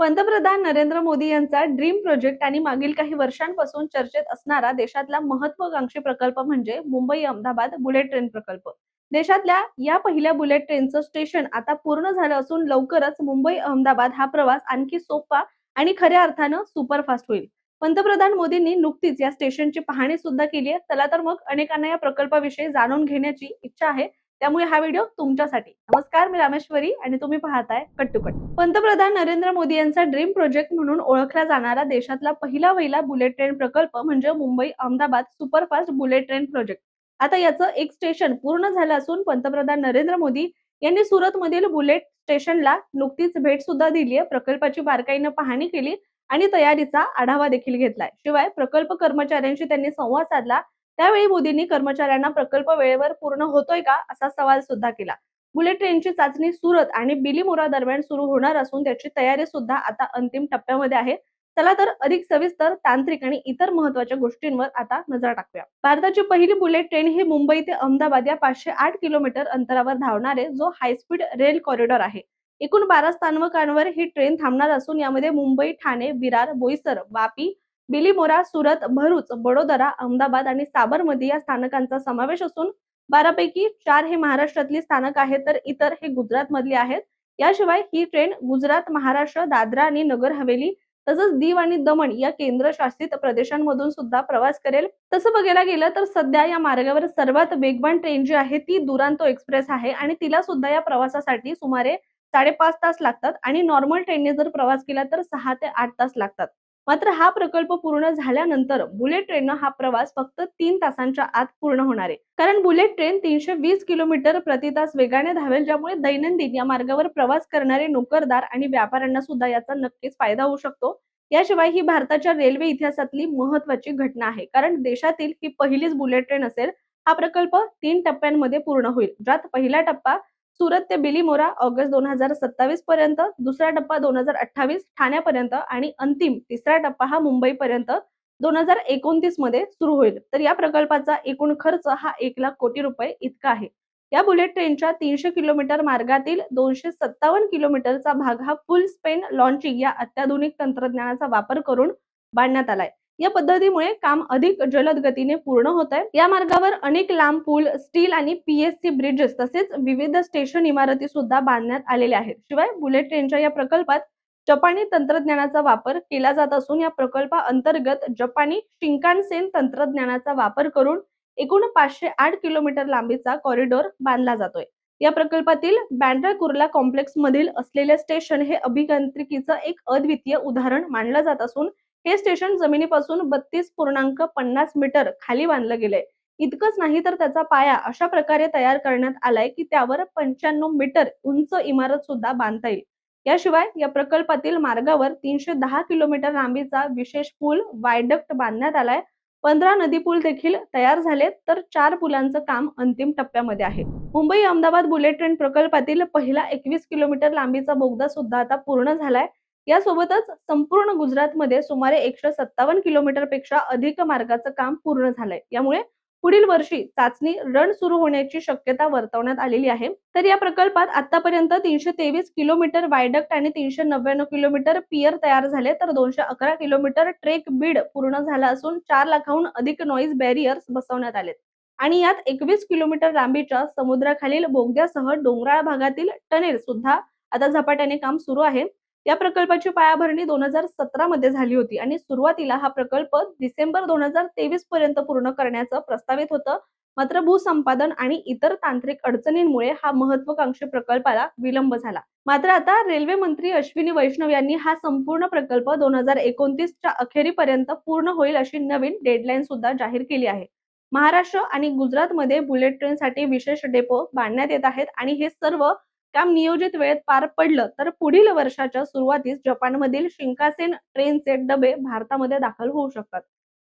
पंतप्रधान नरेंद्र मोदी यांचा dream project आणि मागील काही वर्षांपासून चर्चेत असणारा देशातला महत्वाकांक्षी प्रकल्प म्हणजे मुंबई अहमदाबाद बुलेट ट्रेन प्रकल्प. देशातल्या या पहिल्या बुलेट ट्रेनचं स्टेशन आता पूर्ण झालं असून लवकरच मुंबई अहमदाबाद हा प्रवास आणखी सोपा आणि खऱ्या अर्थानं सुपरफास्ट होईल. पंतप्रधान मोदींनी नुकतीच या स्टेशनची पाहणी सुद्धा केली आहे. चला तर मग अनेकांना या प्रकल्पाविषयी जाणून घेण्याची इच्छा आहे. त्यामुळे हा व्हिडिओ तुमच्यासाठी. नमस्कार मी रामेश्वरी आणि तुम्ही पाहताय कट टू कट पंतप्रधान नरेंद्र मोदी यांचा ड्रीम प्रोजेक्ट म्हणून ओळखला जाणारा देशातला पहिला वहिला बुलेट ट्रेन प्रकल्प म्हणजे Mumbai Ahmedabad superfast bullet train project. आता याचं एक स्टेशन पूर्ण झालं असून पंतप्रधान नरेंद्र मोदी यांनी सुरतमधील बुलेट स्टेशनला नुकतीच भेट सुद्धा दिली आहे प्रकल्पाची बारकाईनं पाहणी केली आणि तयारीचा आढावा देखील घेतलाय. शिवाय प्रकल्प कर्मचाऱ्यांशी त्यांनी संवाद साधला त्यावेळी मोदींनी कर्मचाऱ्यांना प्रकल्प वेळेवर पूर्ण होतोय का असा सवाल सुद्धा केला. बुलेट ट्रेनची चाचणी सुरत आणि बिलीमोरा दरम्यान सुरू होणार असून त्याची तयारी सुद्धा आता अंतिम टप्प्यामध्ये आहे. चला तर अधिक सविस्तर तांत्रिक आणि इतर महत्त्वाच्या गोष्टींवर आता नजर टाकूया. भारताची पहिली बुलेट ट्रेन ही मुंबई ते अहमदाबाद या पाचशे आठ किलोमीटर अंतरावर धावणारे जो हायस्पीड रेल कॉरिडॉर आहे. एकूण बारा स्थानकांवर ही ट्रेन थांबणार असून यामध्ये मुंबई ठाणे विरार बोईसर वापी बिलीमोरा सुरत भरूच बडोदरा अहमदाबाद आणि साबरमती या स्थानकांचा समावेश असून बारापैकी चार हे महाराष्ट्रातली स्थानक आहेत तर इतर हे गुजरात मधली आहेत. याशिवाय ही ट्रेन गुजरात महाराष्ट्र दादरा आणि नगर हवेली तसंच दीव आणि दमण या केंद्रशासित प्रदेशांमधून सुद्धा प्रवास करेल. तसं बघायला गेलं तर सध्या या मार्गावर सर्वात वेगवान ट्रेन जी आहे ती दुरांतो एक्सप्रेस आहे आणि तिला सुद्धा या प्रवासासाठी सुमारे साडेपाच तास लागतात आणि नॉर्मल ट्रेनने जर प्रवास केला तर सहा ते आठ तास लागतात. मात्र हा प्रकल्प पूर्ण झाल्यानंतर बुलेट ट्रेननं हा प्रवास फक्त तीन तासांच्या आत पूर्ण होणार आहे. कारण बुलेट ट्रेन तीनशे वीस किलोमीटर प्रति तास वेगाने धावेल ज्यामुळे दैनंदिन या मार्गावर प्रवास करणारे नोकरदार आणि व्यापाऱ्यांना सुद्धा याचा नक्कीच फायदा होऊ शकतो. याशिवाय ही भारताच्या रेल्वे इतिहासातली महत्वाची घटना आहे. कारण देशातील ही पहिलीच बुलेट ट्रेन असेल हा प्रकल्प तीन टप्प्यांमध्ये पूर्ण होईल. ज्यात पहिला टप्पा सुरत ते बिलीमोरा ऑगस्ट दोन हजार सत्तावीस पर्यंत दुसरा टप्पा दोन हजार अठ्ठावीस ठाण्यापर्यंत आणि अंतिम तिसरा टप्पा हा मुंबईपर्यंत दोन हजार एकोणतीसमध्ये सुरू होईल. तर या प्रकल्पाचा एकूण खर्च हा एक लाख कोटी रुपये इतका आहे. या बुलेट ट्रेनच्या तीनशे किलोमीटर मार्गातील दोनशे सत्तावन्न किलोमीटरचा भाग हा फुल स्पेन लॉन्चिंग या अत्याधुनिक तंत्रज्ञानाचा वापर करून बांधण्यात आलाय. या पद्धतीमुळे काम अधिक जलद गतीने पूर्ण होत आहे या मार्गावर अनेक लांब पूल स्टील आणि पीएससी ब्रिजेस तसेच विविध स्टेशन इमारती सुद्धा बांधण्यात आलेल्या आहेत. शिवाय बुलेट ट्रेनच्या या प्रकल्पात जपानी तंत्रज्ञानाचा वापर केला जात असून या प्रकल्पा अंतर्गत जपानी शिंकानसेन तंत्रज्ञानाचा वापर करून एकूण पाचशे आठ किलोमीटर लांबीचा कॉरिडॉर बांधला जातोय. या प्रकल्पातील बँड्रा कुर्ला कॉम्प्लेक्स मधील असलेले स्टेशन हे अभियांत्रिकीचं एक अद्वितीय उदाहरण मानलं जात असून हे स्टेशन जमिनीपासून बत्तीस पूर्णांक पन्नास मीटर खाली बांधलं गेलंय. इतकंच नाही तर त्याचा पाया अशा प्रकारे तयार करण्यात आलाय की त्यावर पंच्याण्णव मीटर उंच इमारत सुद्धा बांधता येईल. याशिवाय या प्रकल्पातील मार्गावर तीनशे दहा किलोमीटर लांबीचा विशेष पूल वायडक्ट बांधण्यात आलाय. पंधरा नदी पूल देखील तयार झालेत तर चार पुलांचं काम अंतिम टप्प्यामध्ये आहे. मुंबई अहमदाबाद बुलेट ट्रेन प्रकल्पातील पहिला एकवीस किलोमीटर लांबीचा बोगदा सुद्धा आता पूर्ण झालाय. यासोबतच संपूर्ण गुजरातमध्ये सुमारे एकशे सत्तावन्न किलोमीटरपेक्षा अधिक मार्गाचं काम पूर्ण झालंय. यामुळे पुढील वर्षी चाचणी रण सुरू होण्याची शक्यता वर्तवण्यात आलेली आहे. तर या प्रकल्पात आतापर्यंत तीनशे तेवीस किलोमीटर वायडक्ट आणि तीनशे नव्याण्णव किलोमीटर पियर तयार झाले तर दोनशे अकरा किलोमीटर ट्रेक बीड पूर्ण झाला असून चार लाखाहून अधिक नॉईज बॅरियर्स बसवण्यात आलेत. आणि यात एकवीस किलोमीटर लांबीच्या समुद्राखालील बोगद्यासह डोंगराळ भागातील टनेल सुद्धा आता झपाट्याने काम सुरू आहे. या प्रकल्पाची पायाभरणी दोन हजार सतरा मध्ये झाली होती आणि सुरुवातीला हा प्रकल्प डिसेंबर दोन हजार तेवीस पर्यंत पूर्ण करण्याचं प्रस्तावित होतं. मात्र भूसंपादन आणि इतर तांत्रिक अडचणींमुळे हा महत्वाकांक्षी प्रकल्पाला विलंब झाला. मात्र आता रेल्वे मंत्री अश्विनी वैष्णव यांनी हा संपूर्ण प्रकल्प दोन हजार एकोणतीसच्या अखेरीपर्यंत पूर्ण होईल अशी नवीन डेडलाईन सुद्धा जाहीर केली आहे. महाराष्ट्र आणि गुजरातमध्ये बुलेट ट्रेनसाठी विशेष डेपो बांधण्यात येत आहेत आणि हे सर्व काम नियोजित वेळेत पार पडलं तर पुढील वर्षाच्या सुरुवातीस जपानमधील शिंकासेन ट्रेनचे डबे भारतामध्ये दाखल होऊ शकतात.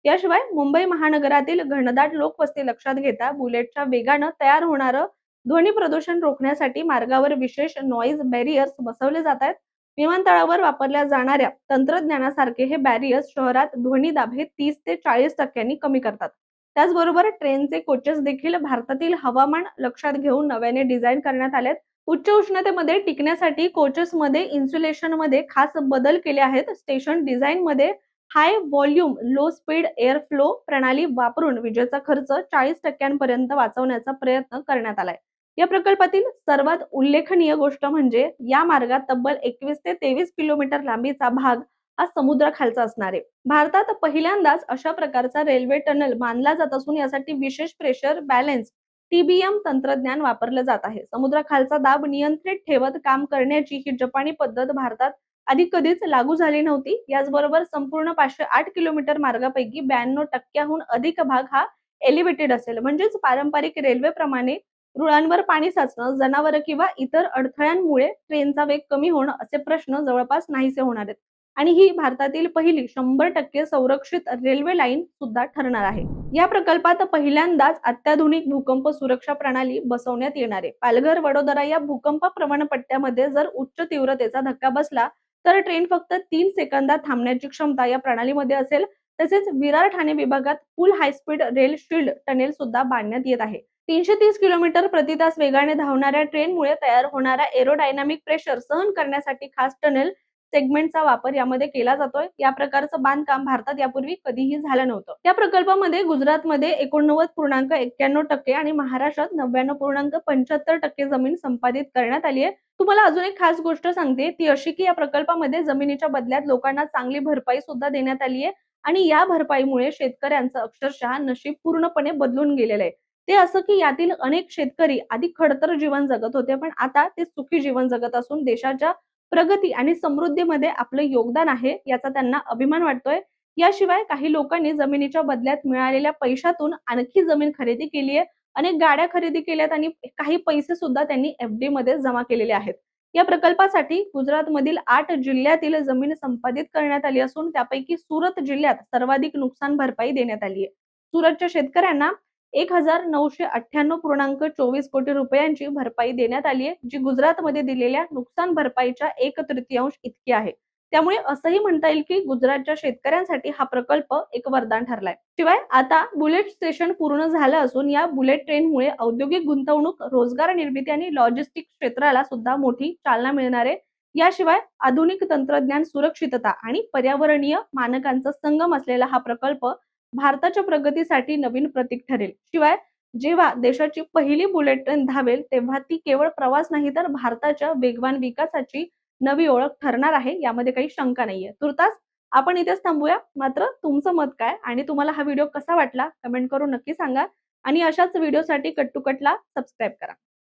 याशिवाय मुंबई महानगरातील घनदाट लोकवस्ती लक्षात घेता बुलेटच्या वेगानं तयार होणारं ध्वनी प्रदूषण रोखण्यासाठी मार्गावर विशेष नॉईज बॅरियर्स बसवले जात आहेत. विमानतळावर वापरल्या जाणाऱ्या तंत्रज्ञानासारखे हे बॅरियर्स शहरात ध्वनी दाब हे तीस ते चाळीस टक्क्यांनी कमी करतात. त्याचबरोबर ट्रेनचे कोचेस देखील भारतातील हवामान लक्षात घेऊन नव्याने डिझाईन करण्यात आलेत. उच्च उष्णतेमध्ये टिकण्यासाठी कोचेसमध्ये इन्सुलेशनमध्ये खास बदल केले आहेत. स्टेशन डिझाईनमध्ये high volume low speed air flow प्रणाली वापरून विजेचा खर्च चाळीस टक्क्यांपर्यंत वाचवण्याचा प्रयत्न करण्यात आलाय. या प्रकल्पातील सर्वात उल्लेखनीय गोष्ट म्हणजे या मार्गात तब्बल एकवीस ते तेवीस किलोमीटर लांबीचा भाग हा समुद्राखालचा असणार आहे. भारतात पहिल्यांदाच अशा प्रकारचा रेल्वे टनल मानला जात असून यासाठी विशेष प्रेशर बॅलेन्स टीबीएम तंत्रज्ञान वापरलं जात आहे. समुद्राखालचा दाब नियंत्रित ठेवत काम करण्याची ही जपानी पद्धत भारतात आधी कधीच लागू झाली नव्हती. याचबरोबर संपूर्ण पाचशे आठ किलोमीटर मार्गापैकी ब्याण्णव टक्क्याहून अधिक भाग हा एलिव्हेटेड असेल. म्हणजेच पारंपरिक रेल्वे प्रमाणे रुळांवर पाणी साचणं जनावर किंवा इतर अडथळ्यांमुळे ट्रेनचा वेग कमी होणं असे प्रश्न जवळपास नाहीसे होणार आहेत. आणि ही भारतातील पहिली शंभर टक्के संरक्षित रेल्वे लाईन सुद्धा ठरणार आहे. या प्रकल्पात पहिल्यांदाच अत्याधुनिक भूकंप सुरक्षा प्रणाली बसवण्यात येणार आहे. पालघर वडोदरा या भूकंप प्रवण पट्ट्यामध्ये जर उच्च तीव्रतेचा धक्का बसला तर ट्रेन फक्त तीन सेकंदात थांबण्याची क्षमता या प्रणालीमध्ये असेल. तसेच विरार ठाणे विभागात full high speed rail shield tunnel सुद्धा बांधण्यात येत आहे. तीनशे तीस किलोमीटर प्रति तास वेगाने धावणाऱ्या ट्रेनमुळे तयार होणारा एरोडायनामिक प्रेशर सहन करण्यासाठी खास टनेल सेगमेंटचा वापर यामध्ये केला जातोय. या प्रकारचं बांधकाम भारतात यापूर्वी कधीही झालं नव्हतं. या प्रकल्पामध्ये गुजरातमध्ये एकोणनव्वद पूर्णांक एक्क्याण्णव टक्के आणि महाराष्ट्रात नव्याण्णव पूर्णांक पंच्याहत्तर टक्के जमीन संपादित करण्यात आली आहे. तुम्हाला अजून एक खास गोष्ट सांगते. ती अशी की या प्रकल्पामध्ये जमिनीच्या बदल्यात लोकांना चांगली भरपाई सुद्धा देण्यात आली आहे. आणि या भरपाईमुळे शेतकऱ्यांचं अक्षरशः नशीब पूर्णपणे बदलून गेलेलं आहे. ते असं की यातील अनेक शेतकरी आधी खडतर जीवन जगत होते पण आता ते सुखी जीवन जगत असून देशाच्या प्रगती आणि समृद्धीमध्ये आपलं योगदान आहे याचा त्यांना अभिमान वाटतोय. याशिवाय काही लोकांनी जमिनीच्या बदल्यात मिळालेल्या पैशातून आणखी जमीन खरेदी केली आहे. अनेक गाड्या खरेदी केल्यात आणि काही पैसे सुद्धा त्यांनी एफडी मध्ये जमा केलेले आहेत. या प्रकल्पासाठी गुजरातमधील आठ जिल्ह्यातील जमीन संपादित करण्यात आली असून त्यापैकी सुरत जिल्ह्यात सर्वाधिक नुकसान भरपाई देण्यात आली आहे. सुरतच्या शेतकऱ्यांना एक हजार नऊशे अठ्ठ्याण्णव पूर्णांक चोवीस कोटी रुपयांची भरपाई देण्यात आली आहे जी गुजरातमध्ये दिलेल्या नुकसान भरपाईच्या एक तृतीयांश इतकी आहे. त्यामुळे असंही म्हणता येईल की गुजरातच्या शेतकऱ्यांसाठी हा प्रकल्प एक वरदान ठरलाय. शिवाय आता बुलेट स्टेशन पूर्ण झालं असून या बुलेट ट्रेनमुळे औद्योगिक गुंतवणूक रोजगार निर्मिती आणि लॉजिस्टिक क्षेत्राला सुद्धा मोठी चालना मिळणार आहे. याशिवाय आधुनिक तंत्रज्ञान सुरक्षितता आणि पर्यावरणीय मानकांचा संगम असलेला हा प्रकल्प भारताच्या प्रगतीसाठी नवीन प्रतीक ठरेल. शिवाय जेव्हा देशाची पहिली बुलेट ट्रेन धावेल तेव्हा ती केवळ प्रवास नाही तर भारताच्या वेगवान विकासाची नवी ओळख ठरणार आहे यामध्ये काही शंका नाहीये. तुर्तास आपण इथेच थांबूया. मात्र तुमचं मत काय आणि तुम्हाला हा व्हिडिओ कसा वाटला? कमेंट करून नक्की सांगा आणि अशाच व्हिडिओसाठी कट टू कटला सबस्क्राईब करा.